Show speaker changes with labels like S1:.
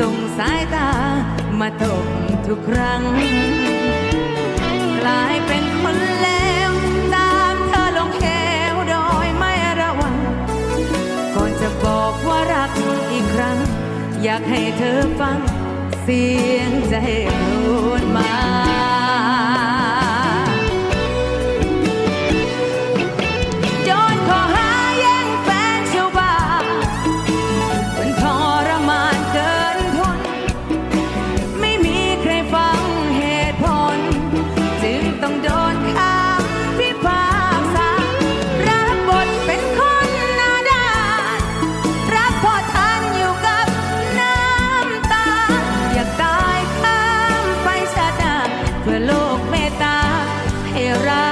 S1: ตามาตกทุกครั้ง กลายเป็นคนแล้วตามเธอลงเหวโดยไม่ระวัง ก่อนจะบอกว่ารักอีกครั้ง อยากให้เธอฟังเสียงใจพูดมา ให้เรา